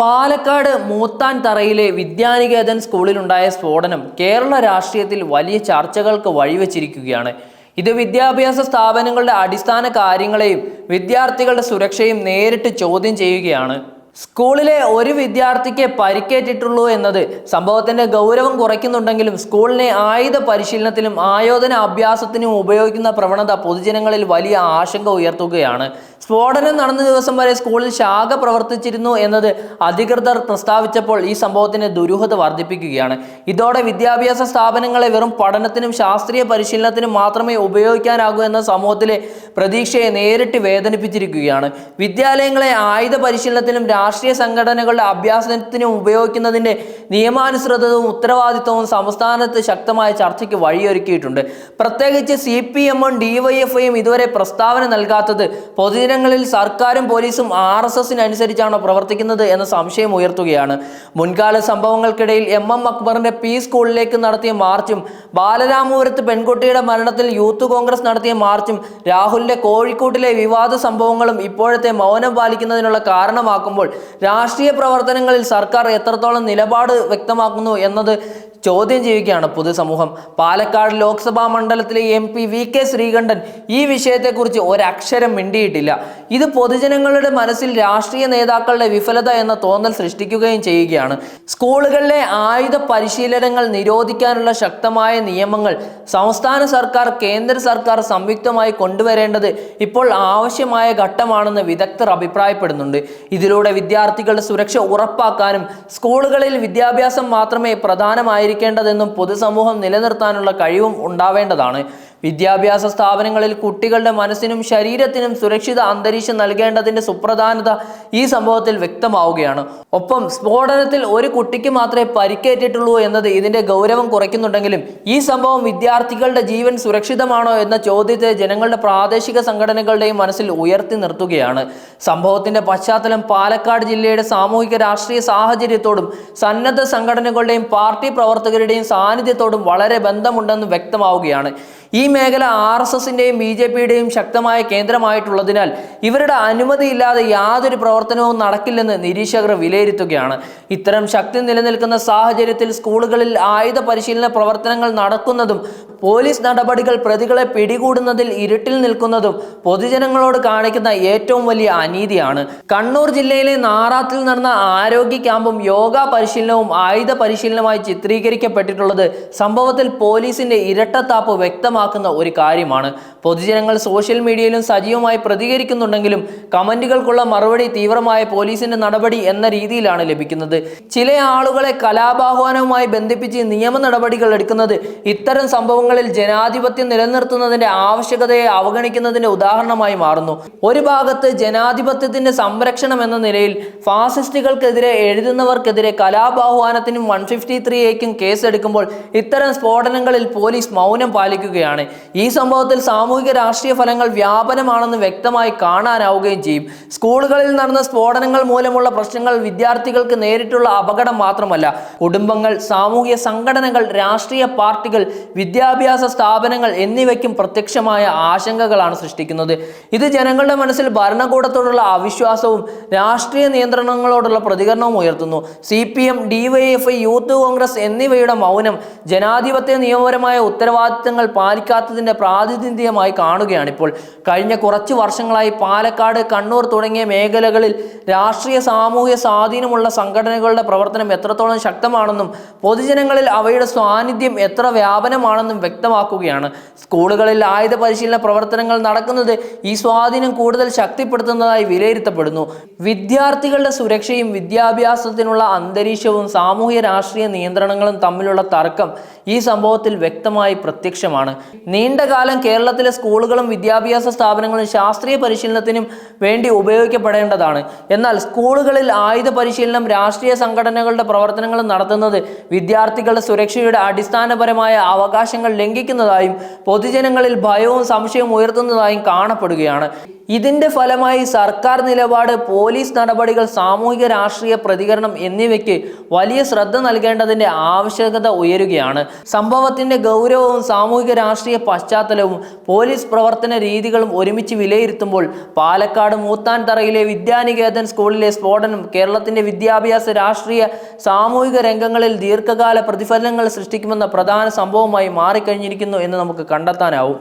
പാലക്കാട് മൂത്താൻ തറയിലെ വിദ്യാനികേതൻ സ്കൂളിലുണ്ടായ സ്ഫോടനം കേരള രാഷ്ട്രീയത്തിൽ വലിയ ചർച്ചകൾക്ക് വഴിവെച്ചിരിക്കുകയാണ്. ഇത് വിദ്യാഭ്യാസ സ്ഥാപനങ്ങളുടെ അടിസ്ഥാന കാര്യങ്ങളെയും വിദ്യാർത്ഥികളുടെ സുരക്ഷയും നേരിട്ട് ചോദ്യം ചെയ്യുകയാണ്. സ്കൂളിലെ ഒരു വിദ്യാർത്ഥിക്ക് പരിക്കേറ്റിട്ടുള്ളൂ എന്നത് സംഭവത്തിന്റെ ഗൗരവം കുറയ്ക്കുന്നുണ്ടെങ്കിലും സ്കൂളിനെ ആയുധ പരിശീലനത്തിലും ആയോധന അഭ്യാസത്തിനും ഉപയോഗിക്കുന്ന പ്രവണത പൊതുജനങ്ങളിൽ വലിയ ആശങ്ക ഉയർത്തുകയാണ്. സ്ഫോടനം നടന്ന ദിവസം വരെ സ്കൂളിൽ ശാഖ പ്രവർത്തിച്ചിരുന്നു എന്നത് അധികൃതർ പ്രസ്താവിച്ചപ്പോൾ ഈ സംഭവത്തിന്റെ ദുരൂഹത വർദ്ധിപ്പിക്കുകയാണ്. ഇതോടെ വിദ്യാഭ്യാസ സ്ഥാപനങ്ങളെ വെറും പഠനത്തിനും ശാസ്ത്രീയ പരിശീലനത്തിനും മാത്രമേ ഉപയോഗിക്കാനാകൂ എന്ന സമൂഹത്തിലെ പ്രതീക്ഷയെ നേരിട്ട് വേദനിപ്പിച്ചിരിക്കുകയാണ്. വിദ്യാലയങ്ങളെ ആയുധ പരിശീലനത്തിനും രാഷ്ട്രീയ സംഘടനകളുടെ അഭ്യാസത്തിനും ഉപയോഗിക്കുന്നതിന്റെ നിയമാനുസൃതവും ഉത്തരവാദിത്വവും സംസ്ഥാനത്ത് ശക്തമായ ചർച്ചയ്ക്ക് വഴിയൊരുക്കിയിട്ടുണ്ട്. പ്രത്യേകിച്ച് സി പി എമ്മും ഡിവൈഎഫ്ഐയും ഇതുവരെ പ്രസ്താവന നൽകാത്തത് പൊതുജനങ്ങളിൽ സർക്കാരും പോലീസും ആർ എസ് എസിനനുസരിച്ചാണോ പ്രവർത്തിക്കുന്നത് എന്ന സംശയം ഉയർത്തുകയാണ്. മുൻകാല സംഭവങ്ങൾക്കിടയിൽ എം എം അക്ബറിന്റെ പി സ്കൂളിലേക്ക് നടത്തിയ മാർച്ചും ബാലരാമപുരത്ത് പെൺകുട്ടിയുടെ മരണത്തിൽ യൂത്ത് കോൺഗ്രസ് നടത്തിയ മാർച്ചും രാഹുലിന്റെ കോഴിക്കോട്ടിലെ വിവാദ സംഭവങ്ങളും ഇപ്പോഴത്തെ മൗനം പാലിക്കുന്നതിനുള്ള കാരണമാക്കുമ്പോൾ രാഷ്ട്രീയ പ്രവർത്തനങ്ങളിൽ സർക്കാർ എത്രത്തോളം നിലപാട് വ്യക്തമാക്കുന്നു എന്നത് ചോദ്യം ചെയ്യുകയാണ് പൊതുസമൂഹം. പാലക്കാട് ലോക്സഭാ മണ്ഡലത്തിലെ M P V K Sreekandan ഈ വിഷയത്തെക്കുറിച്ച് ഒരക്ഷരം മിണ്ടിയിട്ടില്ല. ഇത് പൊതുജനങ്ങളുടെ മനസ്സിൽ രാഷ്ട്രീയ നേതാക്കളുടെ വിഫലത എന്ന തോന്നൽ സൃഷ്ടിക്കുകയും ചെയ്യുകയാണ്. സ്കൂളുകളിലെ ആയുധ പരിശീലനങ്ങൾ നിരോധിക്കാനുള്ള ശക്തമായ നിയമങ്ങൾ സംസ്ഥാന സർക്കാർ കേന്ദ്ര സർക്കാർ സംയുക്തമായി കൊണ്ടുവരേണ്ടത് ഇപ്പോൾ ആവശ്യമായ ഘട്ടമാണെന്ന് വിദഗ്ധർ അഭിപ്രായപ്പെടുന്നുണ്ട്. ഇതിലൂടെ വിദ്യാർത്ഥികളുടെ സുരക്ഷ ഉറപ്പാക്കാനും സ്കൂളുകളിൽ വിദ്യാഭ്യാസം മാത്രമേ പ്രധാനമായിരിക്കേണ്ടതെന്നും പൊതുസമൂഹം നിലനിർത്താനുള്ള കഴിവും ഉണ്ടാവേണ്ടതാണ്. വിദ്യാഭ്യാസ സ്ഥാപനങ്ങളിൽ കുട്ടികളുടെ മനസ്സിനും ശരീരത്തിനും സുരക്ഷിത അന്തരീക്ഷം നൽകേണ്ടതിന്റെ സുപ്രധാനത ഈ സംഭവത്തിൽ വ്യക്തമാവുകയാണ്. ഒപ്പം സ്ഫോടനത്തിൽ ഒരു കുട്ടിക്ക് മാത്രമേ പരിക്കേറ്റിട്ടുള്ളൂ എന്നത് ഇതിന്റെ ഗൗരവം കുറയ്ക്കുന്നുണ്ടെങ്കിലും ഈ സംഭവം വിദ്യാർത്ഥികളുടെ ജീവൻ സുരക്ഷിതമാണോ എന്ന ചോദ്യത്തെ ജനങ്ങളുടെ പ്രാദേശിക സംഘടനകളുടെയും മനസ്സിൽ ഉയർത്തി നിർത്തുകയാണ്. സംഭവത്തിന്റെ പശ്ചാത്തലം പാലക്കാട് ജില്ലയുടെ സാമൂഹിക രാഷ്ട്രീയ സാഹചര്യത്തോടും സന്നദ്ധ സംഘടനകളുടെയും പാർട്ടി പ്രവർത്തകരുടെയും സാന്നിധ്യത്തോടും വളരെ ബന്ധമുണ്ടെന്ന് വ്യക്തമാവുകയാണ്. ഈ മേഖല ആർ എസ് എസിന്റെയും ബി ജെ പിയുടെയും ശക്തമായ കേന്ദ്രമായിട്ടുള്ളതിനാൽ ഇവരുടെ അനുമതിയില്ലാതെ യാതൊരു പ്രവർത്തനവും നടക്കില്ലെന്ന് നിരീക്ഷകർ വിലയിരുത്തുകയാണ്. ഇത്തരം ശക്തി നിലനിൽക്കുന്ന സാഹചര്യത്തിൽ സ്കൂളുകളിൽ ആയുധ പരിശീലന പ്രവർത്തനങ്ങൾ നടക്കുന്നതും പോലീസ് നടപടികൾ പ്രതികളെ പിടികൂടുന്നതിൽ ഇരുട്ടിൽ നിൽക്കുന്നതും പൊതുജനങ്ങളോട് കാണിക്കുന്ന ഏറ്റവും വലിയ അനീതിയാണ്. കണ്ണൂർ ജില്ലയിലെ നാറാത്തിൽ നടന്ന ആരോഗ്യ ക്യാമ്പും യോഗ പരിശീലനവും ആയുധ പരിശീലനമായി ചിത്രീകരിക്കപ്പെട്ടിട്ടുള്ളത് സംഭവത്തിൽ പോലീസിന്റെ ഇരട്ടത്താപ്പ് വ്യക്തമാക്കുന്ന ഒരു കാര്യമാണ്. പൊതുജനങ്ങൾ സോഷ്യൽ മീഡിയയിലും സജീവമായി പ്രതികരിക്കുന്നുണ്ടെങ്കിലും കമന്റുകൾക്കുള്ള മറുപടി തീവ്രമായ പോലീസിന്റെ നടപടി എന്ന രീതിയിലാണ് ലഭിക്കുന്നത്. ചില ആളുകളെ കലാപാഹ്വാനവുമായി ബന്ധിപ്പിച്ച് നിയമ നടപടികൾ എടുക്കുന്നത് ഇത്തരം സംഭവങ്ങളിൽ ജനാധിപത്യം നിലനിർത്തുന്നതിന്റെ ആവശ്യകതയെ അവഗണിക്കുന്നതിന്റെ ഉദാഹരണമായി മാറുന്നു. ഒരു ഭാഗത്ത് ജനാധിപത്യത്തിന്റെ സംരക്ഷണം എന്ന നിലയിൽ ഫാസിസ്റ്റുകൾക്കെതിരെ എഴുതുന്നവർക്കെതിരെ കലാപാഹ്വാനത്തിനും വൺ ഫിഫ്റ്റി ത്രീ എക്കും കേസെടുക്കുമ്പോൾ ഇത്തരം സ്ഫോടനങ്ങളിൽ പോലീസ് മൗനം പാലിക്കുകയാണ്. ഈ സംഭവത്തിൽ സാമൂഹിക രാഷ്ട്രീയ ഫലങ്ങൾ വ്യാപനമാണെന്ന് വ്യക്തമായി കാണാനാവുകയും ചെയ്യും. സ്കൂളുകളിൽ നടന്ന സ്ഫോടനങ്ങൾ മൂലമുള്ള പ്രശ്നങ്ങൾ വിദ്യാർത്ഥികൾക്ക് നേരിട്ടുള്ള അപകടം മാത്രമല്ല കുടുംബങ്ങൾ സാമൂഹിക സംഘടനകൾ രാഷ്ട്രീയ പാർട്ടികൾ വിദ്യാഭ്യാസ സ്ഥാപനങ്ങൾ എന്നിവയ്ക്കും പ്രത്യക്ഷമായ ആശങ്കകളാണ് സൃഷ്ടിക്കുന്നത്. ഇത് ജനങ്ങളുടെ മനസ്സിൽ ഭരണകൂടത്തോടുള്ള അവിശ്വാസവും രാഷ്ട്രീയ നിയന്ത്രണങ്ങളോടുള്ള പ്രതികരണവും ഉയർത്തുന്നു. C P M DYFI youth Congress എന്നിവയുടെ മൗനം ജനാധിപത്യ നിയമപരമായ ഉത്തരവാദിത്തങ്ങൾ പാലിക്കാത്തതിന്റെ പ്രാതിനിധ്യമായി കാണുകയാണ് ഇപ്പോൾ. കഴിഞ്ഞ കുറച്ച് വർഷങ്ങളായി പാലക്കാട് കണ്ണൂർ തുടങ്ങിയ മേഖലകളിൽ രാഷ്ട്രീയ സാമൂഹ്യ സ്വാധീനമുള്ള സംഘടനകളുടെ പ്രവർത്തനം എത്രത്തോളം ശക്തമാണെന്നും പൊതുജനങ്ങളിൽ അവയുടെ സാന്നിധ്യം എത്ര വ്യാപനമാണെന്നും വ്യക്തമാക്കുകയാണ്. സ്കൂളുകളിൽ ആയുധ പരിശീലന പ്രവർത്തനങ്ങൾ നടക്കുന്നത് ഈ സ്വാധീനം കൂടുതൽ ശക്തിപ്പെടുത്തുന്നതായി വിലയിരുത്തപ്പെടുന്നു. വിദ്യാർത്ഥികളുടെ സുരക്ഷയും വിദ്യാഭ്യാസത്തിനുള്ള അന്തരീക്ഷവും സാമൂഹ്യ രാഷ്ട്രീയ നിയന്ത്രണങ്ങളും തമ്മിലുള്ള തർക്കം ഈ സംഭവത്തിൽ വ്യക്തമായി പ്രത്യക്ഷമാണ്. നീണ്ടകാലം കേരളത്തിലെ സ്കൂളുകളും വിദ്യാഭ്യാസ സ്ഥാപനങ്ങളും ശാസ്ത്രീയ പരിശീലനത്തിനും വേണ്ടി ഉപയോഗിക്കപ്പെടേണ്ടതാണ്. എന്നാൽ സ്കൂളുകളിൽ ആയുധ പരിശീലനം രാഷ്ട്രീയ സംഘടനകളുടെ പ്രവർത്തനങ്ങൾ നടത്തുന്നത് വിദ്യാർത്ഥികളുടെ സുരക്ഷയുടെ അടിസ്ഥാനപരമായ അവകാശങ്ങൾ ലംഘിക്കുന്നതായും പൊതുജനങ്ങളിൽ ഭയവും സംശയവും ഉയർത്തുന്നതായും കാണപ്പെടുകയാണ്. ഇതിന്റെ ഫലമായി സർക്കാർ നിലപാട് പോലീസ് നടപടികൾ സാമൂഹിക രാഷ്ട്രീയ പ്രതികരണം എന്നിവയ്ക്ക് വലിയ ശ്രദ്ധ നൽകേണ്ടതിന്റെ ആവശ്യകത ഉയരുകയാണ്. സംഭവത്തിന്റെ ഗൗരവവും സാമൂഹിക രാഷ്ട്രീയ പശ്ചാത്തലവും പോലീസ് പ്രവർത്തന രീതികളും ഒരുമിച്ച് വിലയിരുത്തുമ്പോൾ പാലക്കാട് മൂത്താൻ തറയിലെ വിദ്യാനികേതൻ സ്കൂളിലെ സ്ഫോടനം കേരളത്തിന്റെ വിദ്യാഭ്യാസ രാഷ്ട്രീയ സാമൂഹിക രംഗങ്ങളിൽ ദീർഘകാല പ്രതിഫലനങ്ങൾ സൃഷ്ടിക്കുമെന്ന പ്രധാന സംഭവമായി മാറിക്കഴിഞ്ഞിരിക്കുന്നു എന്ന് നമുക്ക് കണ്ടെത്താനാവും.